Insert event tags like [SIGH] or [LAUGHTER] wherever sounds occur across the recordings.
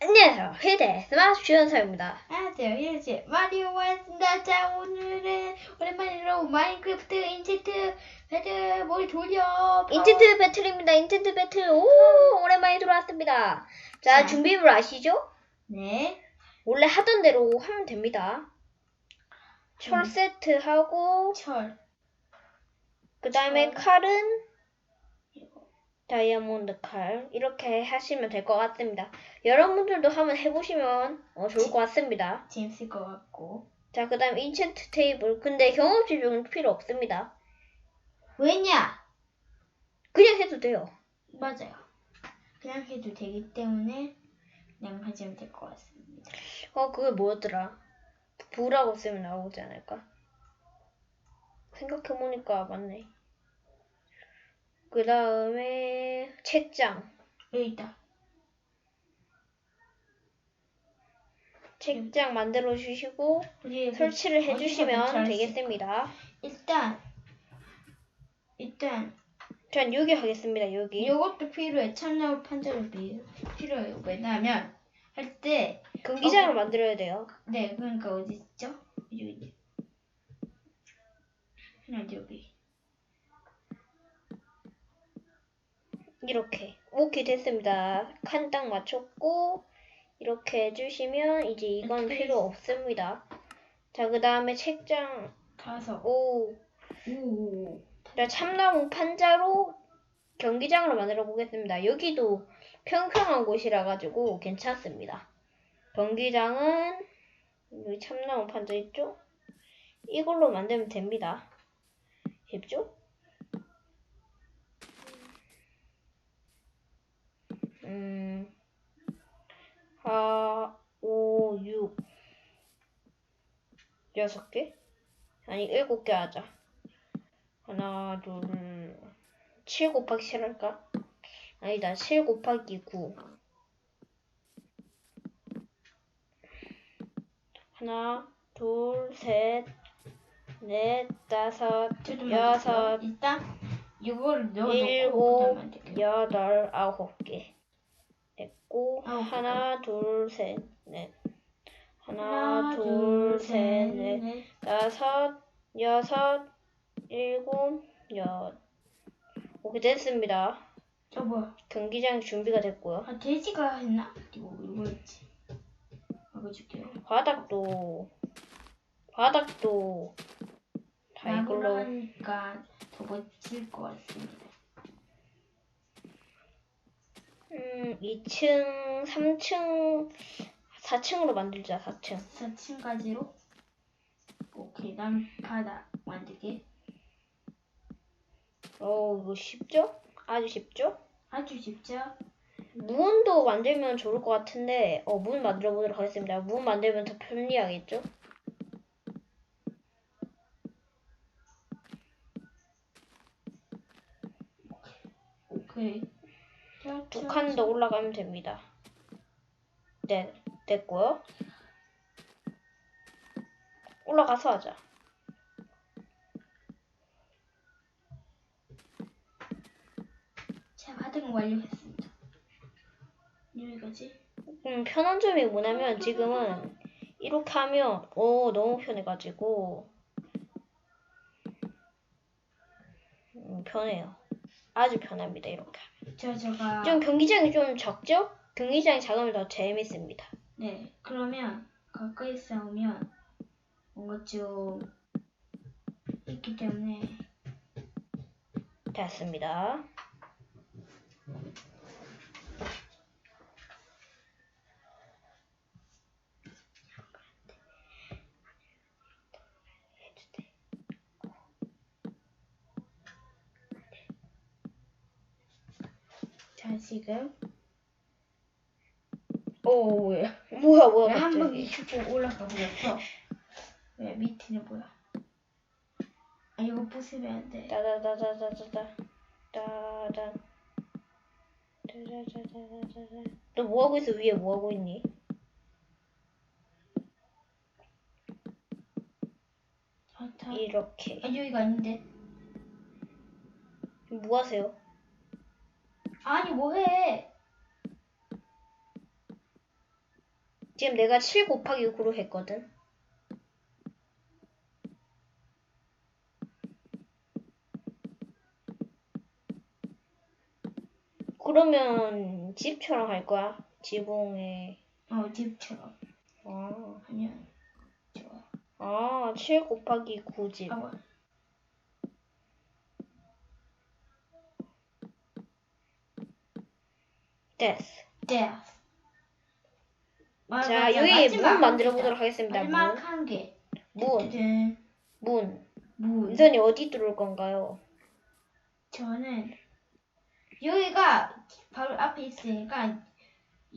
안녕하세요. 회대 스마트 주연사입니다. 안녕하세요. 이제 마리오 왔습니다. 자, 오늘은 오랜만으로 마인크래프트 인체트 배드 머리 돌려. 인텐트 배틀입니다. 인텐트 배틀. 오, 오랜만에 들어왔습니다. 자, 자. 준비물 아시죠? 네. 원래 하던 대로 하면 됩니다. 철 음. 세트 하고, 철. 그 다음에 철. 칼은. 다이아몬드 칼. 이렇게 하시면 될 것 같습니다. 여러분들도 한번 해보시면 어, 좋을 것 같습니다. 재밌을 것 같고. 자, 그 다음 인챈트 테이블. 근데 경험치 좀 필요 없습니다. 왜냐? 그냥 해도 돼요. 맞아요. 그냥 해도 되기 때문에 그냥 하시면 될 것 같습니다. 어, 그게 뭐였더라? 부라고 쓰면 나오지 않을까? 생각해보니까 맞네. 그 다음에 책장. 여기 있다. 책장 만들어 주시고 우리 설치를 해 주시면 배치할 수 되겠습니다. 일단 일단 전 여기 하겠습니다. 여기. 이것도 필요해. 참나무 판자도 필- 필요해요. 왜냐하면 할 때 경기장을 어. 만들어야 돼요. 네, 그러니까 어디 있죠? 여기. 그냥 여기. 이렇게. 오케이 됐습니다. 칸 딱 맞췄고 이렇게 해주시면 이제 이건 이렇게 필요 없습니다. 자, 그 다음에 책장. 가서 오. 오. 자, 참나무 판자로 경기장으로 만들어 보겠습니다. 여기도 평평한 곳이라 가지고 괜찮습니다. 경기장은 여기 참나무 판자 있죠? 이걸로 만들면 됩니다. 쉽죠? 음, 4, 5, 6, 6개? 아니, 7개 하자. 하나, 둘, 7 곱하기 7 할까? 아니다, 7 곱하기 9. 하나, 둘, 셋, 넷, 다섯, 여섯. 일단 이거를 넣어놓고 일곱. 여덟, 아홉 개. 아홉 개. 하나, 둘, 셋, 넷. 하나, 둘, 셋, 넷. 넷. 다섯, 여섯, 일곱, 여. 오케이, 됐습니다. 저 뭐야? 경기장 준비가 됐고요. 아, 돼지가 했나? 이거 이거였지. 먹어줄게요. 바닥도, 바닥도 다 이걸로. 하니까 더 멋질 것 같습니다. 음, 2층, 3층, 4층으로 만들자, 4층. 4층까지로 오케이 난 바닥 만들게 어, 이거 쉽죠? 아주 쉽죠? 아주 쉽죠? 문도 만들면 좋을 것 같은데, 어, 문 만들어 보도록 하겠습니다. 문 만들면 더 편리하겠죠? 오케이 두 칸 더 올라가면 됩니다. 네, 됐고요. 올라가서 하자. 자 바닥은 완료했습니다 여기까지 음, 편한 점이 뭐냐면 지금은 이렇게 하면 오 너무 편해가지고 음, 편해요. 아주 편합니다 이렇게. 저 제가 좀 경기장이 좀 적죠? 경기장이 작으면 더 재밌습니다. 네 그러면 가까이 싸우면 뭔가 좀 있기 때문에 됐습니다. 자 지금? 오 뭐야? 뭐야 뭐야 왜한 갑자기. 바퀴 슈퍼 올라가 버렸어? 왜 밑에는 뭐야? 아 이거 부수면 안돼. 따다다다다다다. 따단. 따다다다다다. 너 뭐하고 있어? 위에 뭐하고 있니? 이렇게. 아 여기가 아닌데. 뭐 하세요? 아니 뭐해 지금 내가 7 곱하기 9로 했거든. 그러면 집처럼 할 거야. 지붕에. 어 집처럼 아, 하면 좋아. 아, 7 곱하기 9 집. 아, 됐어. 네. 자, 여기 문 만들어 보도록 하겠습니다. 마지막 문. 한 개. 문. 네. 문. 문. 민선이 어디 들어올 건가요? 저는 여기가 바로 앞에 있으니까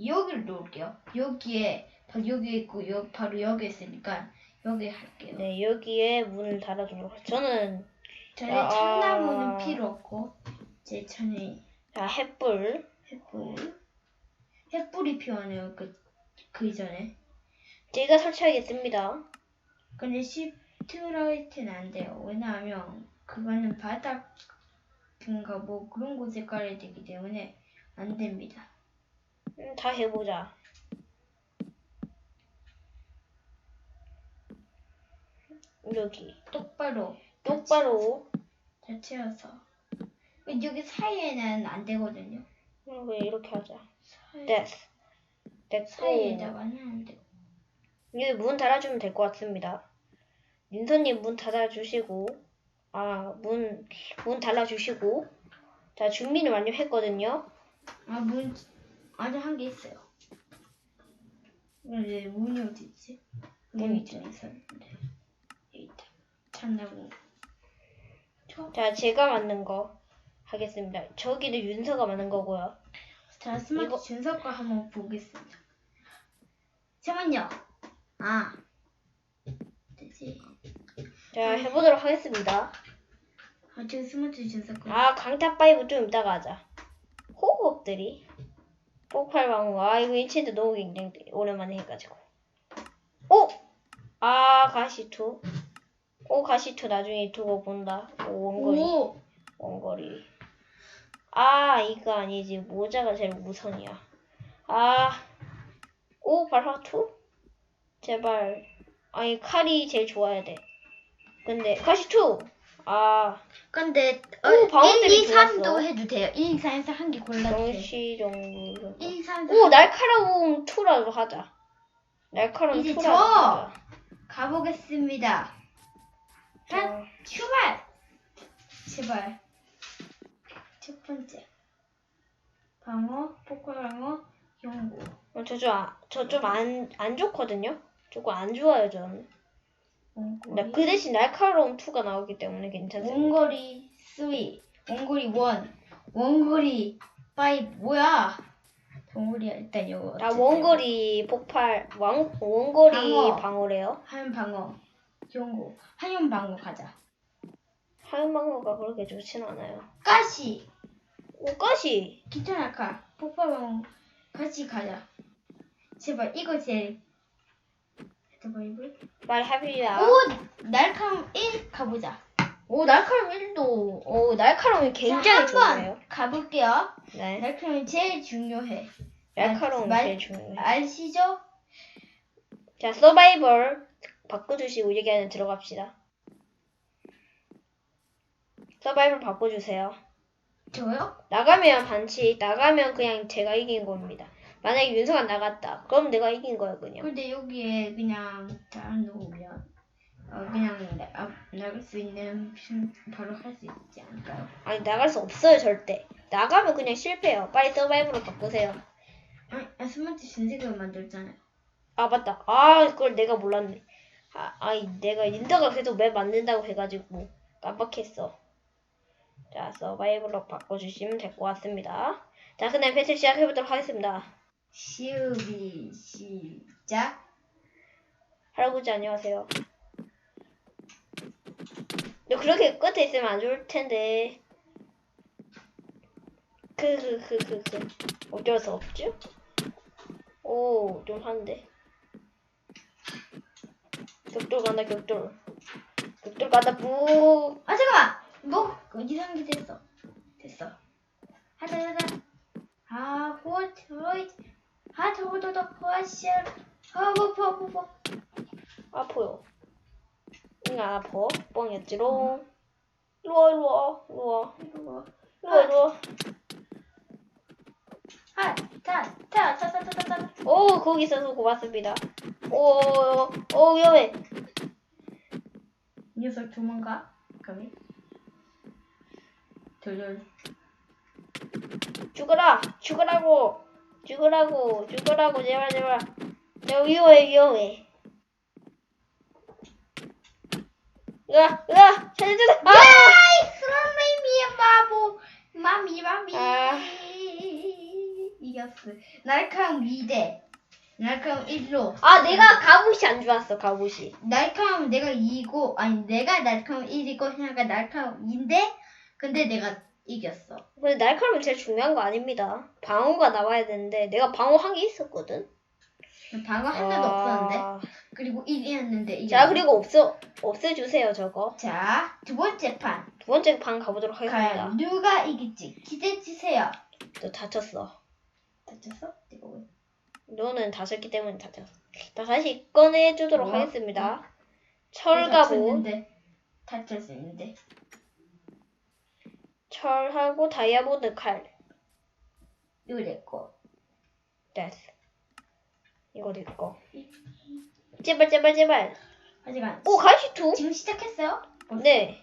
여기를 놓을게요. 여기에 바로 여기 있고 여, 바로 여기 있으니까 여기 할게요. 네, 여기에 문을 달아주도록 할게요. 저는, 저는 아. 참나무는 필요 없고 제 저는 자, 햇불. 햇불 햇불이 필요하네요. 그, 그 이전에. 제가 설치하겠습니다. 근데 시트라이트는 안 돼요. 왜냐하면 그거는 바닥인가 뭐 그런 곳에 깔아야 되기 때문에 안 됩니다. 음, 다 해보자. 여기. 똑바로 똑바로. 다 채워서 여기 사이에는 안 되거든요. 음, 그냥 이렇게 하자. 사이, 됐어. 됐고. 사이에다가는 안 돼요. 여기 문 달아주면 될 것 같습니다. 민선님 문 닫아주시고, 아, 문, 문 달아주시고, 자, 준비는 완료했거든요. 아 문 아직 한 개 있어요. 근데 문이 어디 있지? 문이 있죠. 좀 있었는데 여기 있다. 저 자, 제가 만든 거 하겠습니다. 저기는 윤서가 만든 거고요. 자, 스마트 이거- 준석과 한번 보겠습니다. 잠깐만요. 아. 되지. 자, 해보도록 하겠습니다. 아, 저 스마트 준석과. 아, 강타5 좀 이따가 하자. 호흡들이. 폭발 방어. 아, 이거 인체도 너무 굉장히 오랜만에 해가지고. 오! 아, 가시 투. 오, 가시 투 나중에 두고 본다. 오, 원거리. 오! 원거리. 아, 이거 아니지. 모자가 제일 우선이야. 아, 오, 발화투? 제발. 아니, 칼이 제일 좋아야 돼. 근데, 가시투! 아, 근데, 어, 오, 방어들이 1, 2, 3도 좋았어. 해도 돼요. 1, 2, 3에서 한개 골라주세요. 정시 정부. 1, 2, 3, 오, 날카로움 2라도 하자. 날카로움 이제 2라도 저! 하자. 가보겠습니다. 자, 자, 출발! 제발. 첫 번째. 방어, 포커방어, 연구. 어, 저좀 안, 안 좋거든요? 조금 안 좋아요, 저는. 근데 그 대신 날카로움 2가 나오기 때문에 괜찮습니다. 원거리 3, 원거리 1, 원거리 5, 뭐야? 원거리 일단 이거. 아, 어쨌든 원거리 폭발, 왕, 원거리 방어. 방어 래요? 하얀 방어, 연구, 하얀 방어 가자. 하얀 방어가 그렇게 좋진 않아요. 가시, 오, 가시! 기타나카, 폭발방어 같이 가자. 제발 이거 제일. 제발 이거. 말해보자. 오, 날카로움 1 가보자. 오, 날카로움 1도, 오, 날카로움이 굉장히 자, 한번 좋네요. 가볼게요. 네. 날카로움이 제일 중요해. 날카로움이 말- 제일 중요해요. 아시죠? 자, 서바이벌 바꿔주시고 여기 안에 들어갑시다. 서바이벌 바꿔주세요. 저요? 나가면 반칙, 나가면 그냥 제가 이긴 겁니다. 만약에 윤서가 나갔다, 그럼 내가 이긴 거야 그냥. 근데 여기에 그냥 다른 놓으면 어, 그냥 나, 아, 나갈 수 있는 신- 바로 할 수 있지 않을까요? 아니 나갈 수 없어요 절대. 나가면 그냥 실패해요. 빨리 서바이벌로 바꾸세요. 아니, 아, 스마트 신세계를 만들었잖아요. 아 맞다. 아 그걸 내가 몰랐네. 아, 아이 내가 인더가 계속 맵 만든다고 해가지고 깜빡했어. 자 서바이벌로 바꿔주시면 될 것 같습니다. 자 그다음 배틀 시작해보도록 하겠습니다. 시우비 시작. 할아버지 안녕하세요. 너 그렇게 끝에 있으면 안 좋을 텐데. 그 그 그 그 그 어쩔 수 없죠? 오좀 한데. 격돌 간다 격돌. 격돌 간다 부. 아 잠깐만. 뭐 이상한 게 됐어. 됐어. 하자 하자. 아 호트 호이트. 하트 호도도 호아시얼. 아, 뭐, 뭐, 뭐, 뭐. 아파요. 응, 안 아파. 뻥이었지롱. 루어, 루어, 루어. 루어, 루어. 아, 자, 자, 자, 자, 자, 자, 자. 오, 거기 있어서 고맙습니다. 오, 오, 위험해. 이 녀석 도망가. 그러 면. 돌돌. 죽어라! 죽으라고! 죽으라고! 죽으라고! 제발, 제발. 저 위험해, 위험해. 으아, 으아! 살려주세요! 아! 아이, 맘이야, 바보. 마미, 마미. 아. 이겼어. 날카로운 2대. 날카로운 1로. 아, 내가 갑옷이 안 좋았어, 갑옷이. 날카로운 내가 2고, 아니, 내가 날카로운 1이고, 형아가 날카로운 2인데, 근데 내가 이겼어. 근데 날카로움이 제일 중요한 거 아닙니다. 방어가 나와야 되는데, 내가 방어 한 게 있었거든? 방어 하나도 없었는데. 아. 그리고 1이었는데, 이겼어. 자, 그리고 없어, 없애주세요, 저거. 자, 두 번째 판. 두 번째 방 가보도록 하겠습니다. 과연 누가 이길지 기대해주세요. 너 다쳤어. 다쳤어? 이거 왜? 너는 다쳤기 때문에 다쳤어. 자, 다시 꺼내주도록 뭐야? 하겠습니다. 철갑옷, 다쳤는데. 다쳤는데. 철하고 다이아몬드 칼. 이거 내 거. 됐어. 이거 내 거. 제발, 제발, 제발. 아직 안. 오, 가시투? 지금 시작했어요? 네.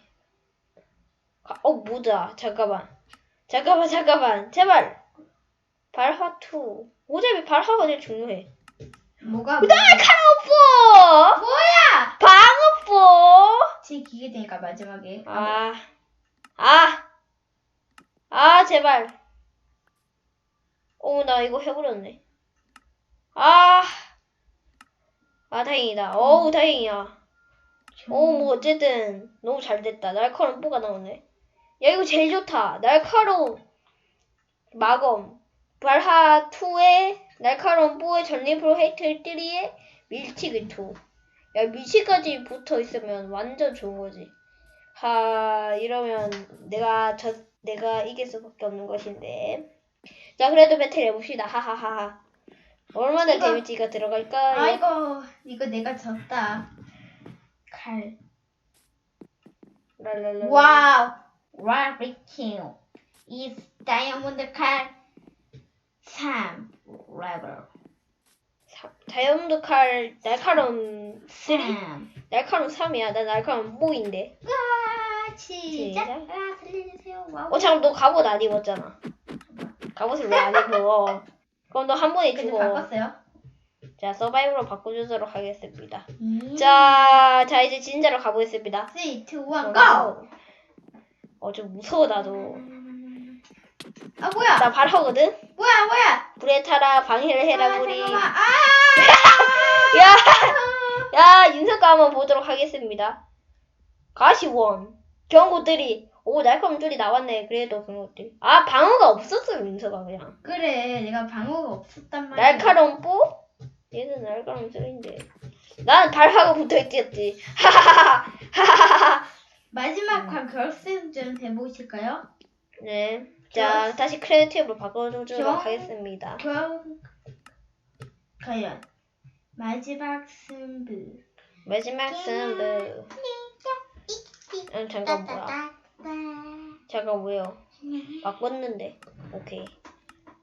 가- 어, 뭐다. 잠깐만. 잠깐만, 잠깐만. 제발. 발화투. 어차피 발화가 제일 중요해. 뭐가? 강호포! 뭐야? 방어포! 제 기계 되니까 마지막에. 아, 아, 아, 제발. 오, 나 이거 해버렸네. 아, 아, 다행이다. 어우, 다행이야. 어, 뭐, 어쨌든, 너무 잘 됐다. 날카로운 뽀가 나오네. 야, 이거 제일 좋다. 날카로운 마검. 발하 2에 날카로운 뽀의 전리프로 헤이트 3에 밀치기 2. 야, 밀치까지 붙어 있으면 완전 좋은 거지. 하, 이러면 내가 저, 내가 이길 수밖에 없는 것인데. 자, 그래도 배틀 해봅시다. 하하하하. 얼마나 이거- 데미지가 들어갈까요? 아 이거 이거 내가 졌다. 칼. 랄랄랄라. 와우. 라비킹. 이 다이아몬드 칼. 3 레벨. 사- 다이아몬드 칼 날카로움 3? 3. 날카로움 3이야. 나 날카로움 5인데. 와 시작. 시작. 아 살려주세요. 와우. 어, 잠깐 너 갑옷 안 입었잖아. 갑옷을 왜 안 입어? 그럼 너 한 번에 근데 죽어. 바꿨어요. 자, 서바이벌로 바꿔주도록 하겠습니다. 음. 자, 자 이제 진짜로 가보겠습니다. 3, 2, 1, GO! 어, 좀 무서워 나도. 아 뭐야? 나 발하거든. 뭐야 뭐야? 불에 타라 방해를 해라 아, 우리. 잠깐만. 아! [LAUGHS] 야, 야 윤석가 한번 보도록 하겠습니다. 가시원 경고들이 오 날카로운 줄이 나왔네. 그래도 경고들. 아 방어가 없었어 윤석아 그냥. 그래 내가 방어가 없었단 말이야. 날카로운 뽀? 얘는 날카로운 줄인데. 난 발하고 붙어있겠지. 하하하하. 하하하하. 마지막 음. 판 결승전 해보실까요? 네. 자 다시 크리에이티브로 바꿔주도록 경- 하겠습니다. 결 과연 마지막 승부. 마지막 승부. 음, 잠깐 뭐야? 잠깐 왜요? 바꿨는데. 오케이.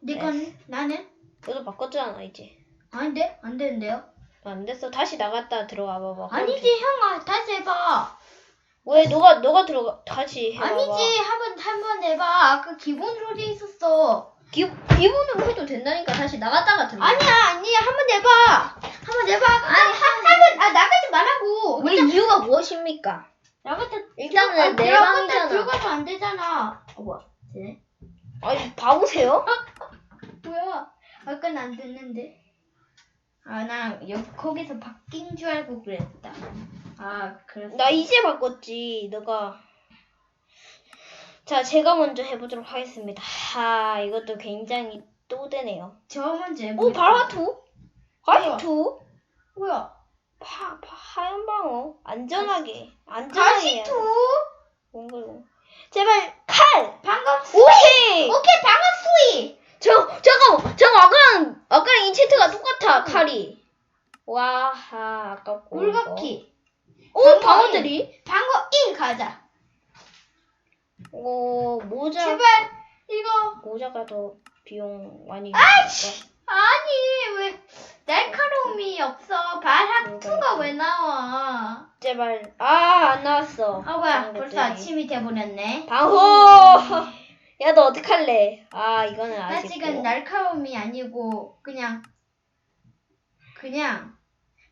내건 나는 너도 바꿨잖아 이제. 안돼 안 되는데요? 안 됐어. 다시 나갔다 들어가 봐봐. 그럼 아니지 형아 다시 해봐. 돼. 왜 너가 너가 들어가 다시 해봐봐. 아니지 한번 한 번 해봐. 아까 기본으로 돼 있었어. 기 기본으로 해도 된다니까 다시 나갔다가 들어가. 아니야 아니야 한 번 해봐. 한 번 해봐. 아니 한번 아 나가지 말라고. 왜 이유가 무엇입니까? 나갔다 일단은 아, 내 방이잖아. 들어가면 안 되잖아. 어 뭐야? 되네. 아니 바보세요? [LAUGHS] 뭐야? 아까는 안 됐는데. 아, 나 여기 거기서 바뀐 줄 알고 그랬다. 아, 그랬어. 나 이제 바꿨지. 너가. 자, 제가 먼저 해보도록 하겠습니다. 아, 이것도 굉장히 또대네요. 저 먼저 오, 해보겠습니다. 발화투? 가시투? 뭐야? 파, 파, 하얀 방어. 안전하게. 안전하게. 가시투? 뭔가 이거. 제발, 칼! 방금 수위! 오케이! 오케이, 방금 수위! 저, 잠깐만! 잠깐, 아까랑, 아까랑 인체트가 똑같아, 칼이. 와하 아깝고. 물바퀴. 오 방어 방어들이. 방어 1 가자. 오 모자. 제발 이거 모자가 더 비용 많이. 아이씨! 아니 왜 날카로움이 없어? 발학 2가 왜 나와? 제발. 아 안 나왔어. 아 뭐야 그런 벌써 것들이. 아침이 돼버렸네. 방어. [LAUGHS] 야너 어떡할래? 아 이거는 나 아쉽고. 지금 날카로움이 아니고 그냥 그냥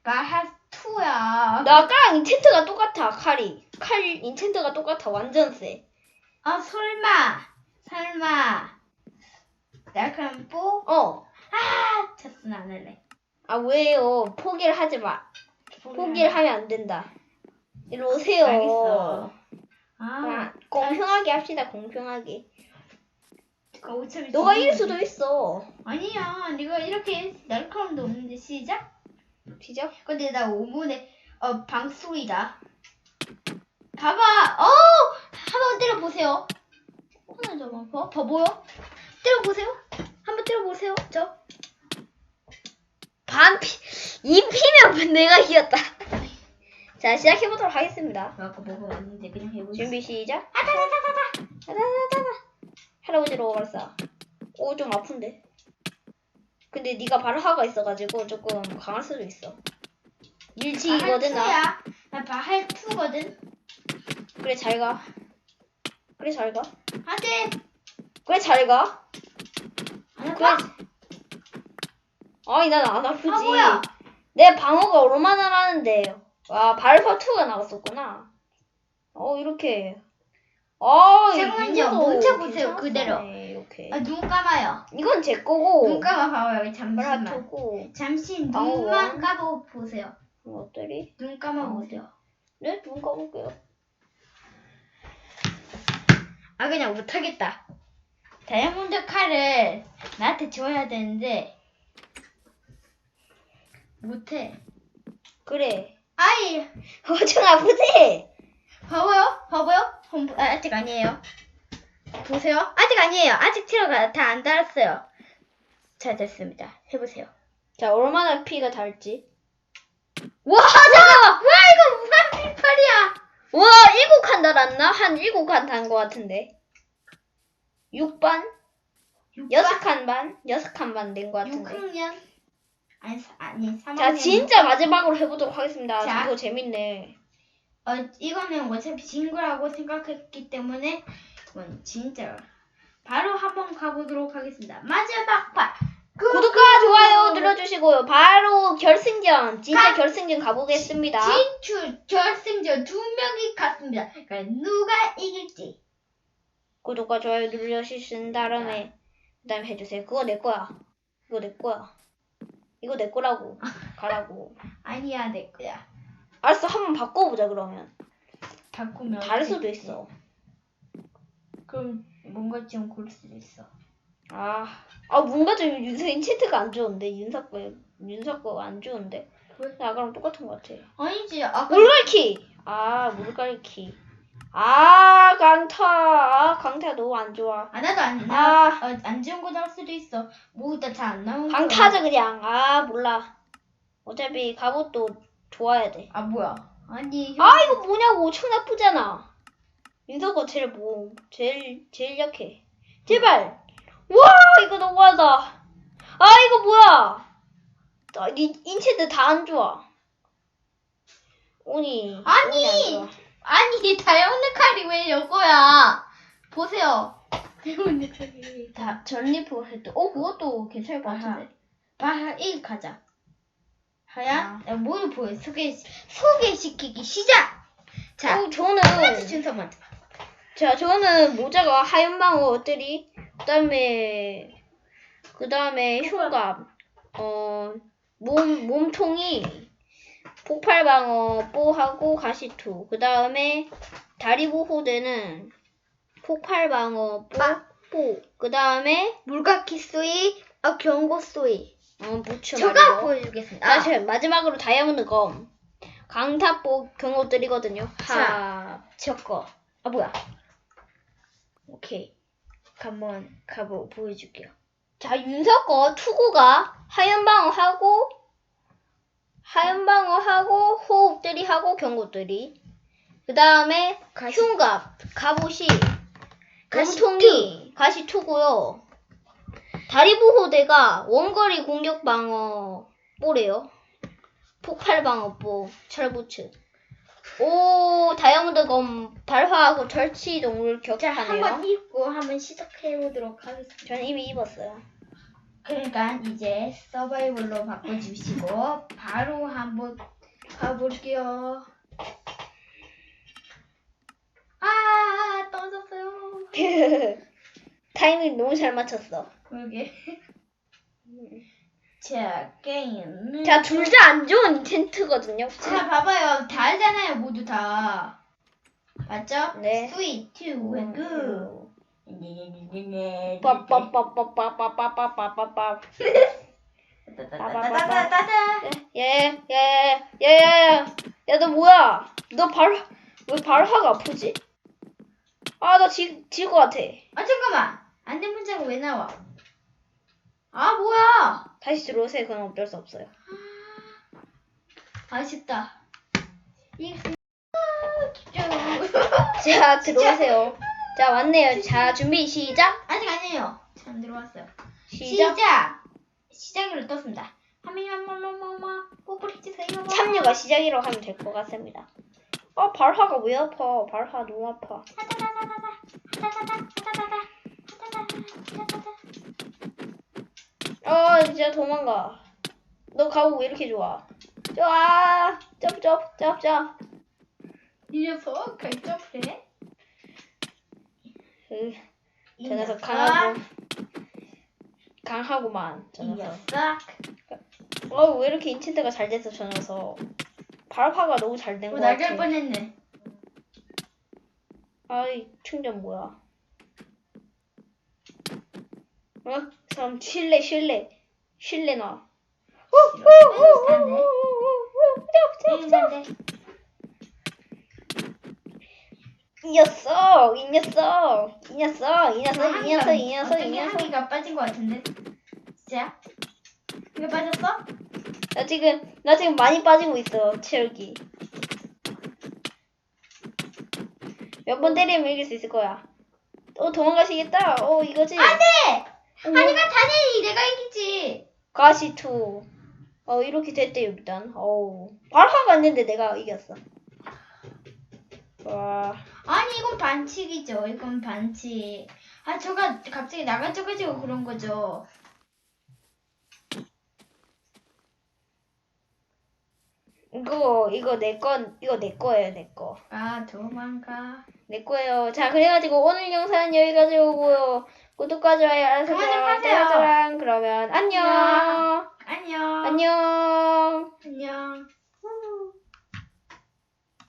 발학 2야. 나랑 인챈트가 똑같아 칼이. 칼 인챈트가 똑같아 완전 세. 아 설마 설마 날카로움 뽀? 어. 아 쳤으면 안 할래. 아 왜요? 포기를 하지 마. 포기를 하면 안 된다. 이리 오세요. 알겠어. 아, 아, 공평하게 합시다. 공평하게. 그 어차피 너가 지금- 이길 수도 있어. 아니야, 네가 이렇게 날카로움도 없는데 시작? 시작. 근데 나 5분에 어 방소리다. 봐봐, 어, 한번 때려 보세요. 하나 더 봐, 봐 보여? 때려 보세요. 한번 때려 보세요. 저. 반피 이 피면 [LAUGHS] 내가 이겼다. 자 시작해 보도록 하겠습니다. 아까 먹어봤는데 그냥 해보자. 준비 시작. 아다다다다다. 따다다다다. 할아버지로 발사. 오좀 아픈데. 근데 네가 하가 있어가지고 조금 강할 수도 있어. 일치이거든 나. 야나 바할 투거든. 그래 잘 가. 그래 잘 가. 안돼. 그래 잘 가. 안 그래. 아파? 아니 난 안 아프지. 아 뭐야? 내 방어가 얼마나 나는데. 와 발파 2가 나갔었구나. 어 이렇게. 아. 이거 문자 보세요, 그대로. 이렇게. 아, 눈 감아요. 이건 제 거고. 눈 감아 봐봐요. 잠시만. 2고. 잠시 방어 눈만 원. 감아 보세요. 어때리? 눈 감아 보세요. 네? 눈 감을게요. 아 그냥 못하겠다. 다이아몬드 칼을 나한테 줘야 되는데 못해. 그래. 아이 아프지? 봐봐요, 봐봐요. 험- 아, 아직 아니에요. 보세요. 아직 아니에요. 아직 티러가 다 안 달았어요. 자 됐습니다. 해보세요. 자 얼마나 피가 닳지? 와 잠깐만. 와 이거 무한 빈팔이야. 와 일곱 칸 달았나? 한 일곱 칸 단 것 같은데. 6반? 여섯 칸 반? 여섯 칸 반 된 것 같은데. 6학년 아니 사- 아니 3학년. 자 진짜 마지막으로 해보도록 하겠습니다. 자. 이거 재밌네. 어 이거는 어차피 진 거라고 생각했기 때문에 이건 진짜 바로 한번 가보도록 하겠습니다. 마지막 판. 구독과 좋아요 눌러주시고요. 바로 결승전 진짜 가- 결승전 가보겠습니다. 진출 결승전 두 명이 갔습니다. 그러니까 누가 이길지. 구독과 좋아요 눌러주신 다음에 그다음에 해주세요. 그거 내 거야. 이거 내 거야. 이거 내 거라고. 가라고. 아니야 내 거야. 알았어 한번 바꿔보자 그러면. 바꾸면 다를 수도 어떡해. 있어. 그럼 뭔가 좀 고를 수도 있어. 아, 아 뭔가 좀 윤서인 채트가 안 좋은데 윤석 거 윤석 거가 안 좋은데. 왜? 아까랑 똑같은 것 같아. 아니지 아까 물갈퀴. 아 물갈퀴. 아 강타. 아 강타 너무 안 좋아. 아 나도 안 아. 나. 어, 안 좋은 거 나올 수도 있어. 뭐다 잘안 나오는 거. 강타자 그냥. 아 몰라. 어차피 갑옷도 좋아야 돼. 아 뭐야? 아니 아 이거 뭐냐고 엄청 나쁘잖아. 거 제일 뭐 제일 제일 약해. 제발. 와 이거 너무하다. 아 이거 뭐야? 아, 이 인체들 다 안 좋아. 오니. 아니! 오니 안 좋아. 아니 다이아몬드 칼이 왜 이거야? 보세요. 다이아몬드 칼이 다 전리품 해도 어 그것도 괜찮을 것 같은데. 바하 1 가자. 하야, 아. 야, 뭐를 보여? 소개 소개시키기 시작. 자, 어, 저는 순서 먼저. 자 저는 모자가 하얀 방어들이 그다음에 그다음에 흉감 어몸 몸통이 폭발 방어 뽀하고 가시투 그 다음에 다리 보호대는 폭발 방어 빠. 뽀뽀 그 다음에 물각기 소이, 어 경고 소이. 어 부츠 제가 말이고 보여주겠습니다. 아, 저 마지막으로 다이아몬드 검 강타보 경호들이거든요 자. 하 저거. 아 뭐야? 오케이. 한번 가보 보여줄게요. 자, 윤석 거 투구가 하얀 방어하고 하얀 방어하고 호흡들이 하고 경고들이 그 다음에 가시- 흉갑 갑옷이 가시 몸통이 가시 투고요. 다리 보호대가 원거리 공격 방어 뽀래요. 폭발 방어 뽀 철부츠. 오 다이아몬드 검 발화하고 절치 동물 자, 격하네요. 한번 입고 한번 시작해 보도록 하겠습니다. 저는 이미 입었어요. 그러니까 이제 서바이벌로 바꿔주시고 바로 한번 가볼게요. 아, 떨어졌어요. [LAUGHS] 타이밍 너무 잘 맞췄어. 그러게. 자, 게임. 자, 둘 다 안 좋은 텐트거든요. 자, 봐봐요. 다 알잖아요, 모두 다. 맞죠? 네. 3, 2, 1, go. 빠빠빠빠빠빠빠빠빠빠. 따따따따따따. 예예예예예 야 너 뭐야? 너발왜 발화가 아프지? 아나지질것 같아. 아, 잠깐만. 안된 문자가 왜 나와? 아, 뭐야? 다시 들어오세요. 그건 어쩔 수 없어요. 아쉽다. 이자 들어오세요. 자 왔네요. 자 준비 시작. 아직 아니에요. 잘안 들어왔어요. 시작. 시작. 시작으로 떴습니다. 하미마마마마마 뽀뽀리 주세요. 참여가 시작이라고 하면 될 것 같습니다. 아 발화가 왜 아파? 발화 너무 아파. 아 진짜 도망가. 너 가고 왜 이렇게 좋아? 좋아. 쩝쩝쩝쩝. 이 녀석 결정해. 으, 이저 녀석. 강하고 강하구만. 저이 녀석. 어 왜 이렇게 인챈트가 잘 돼서 저 녀석. 발화가 너무 잘된 어, 것 날갈 같아. 뻔했네. 아이 충전 뭐야? 어? 사람 실내 실내 실내 나. 안돼. 이 녀석 이 녀석 이 녀석 이 녀석 이 녀석 이 녀석 이 녀석 한기가 빠진 것 같은데. 진짜? 이거 빠졌어? 나 지금 나 지금 많이 빠지고 있어 체력이. 몇 번 때리면 이길 수 있을 거야. 어 도망가시겠다. 어 이거지. 안돼. 어, 아니가 다니 내가 이기지. 가시 투. 어 이렇게 됐대요 일단. 어우 발화가 있는데 내가 이겼어. 와. 아니 이건 반칙이죠. 이건 반칙. 아 저가 갑자기 나가져가지고 그런 거죠. 이거 이거 내건 이거 내 거예요 내 거. 아 도망가. 내 거예요. 자 그래가지고 오늘 영상은 여기까지 오고요. 구독과 좋아요 알아서 그러면 안녕. 안녕. 안녕. 안녕.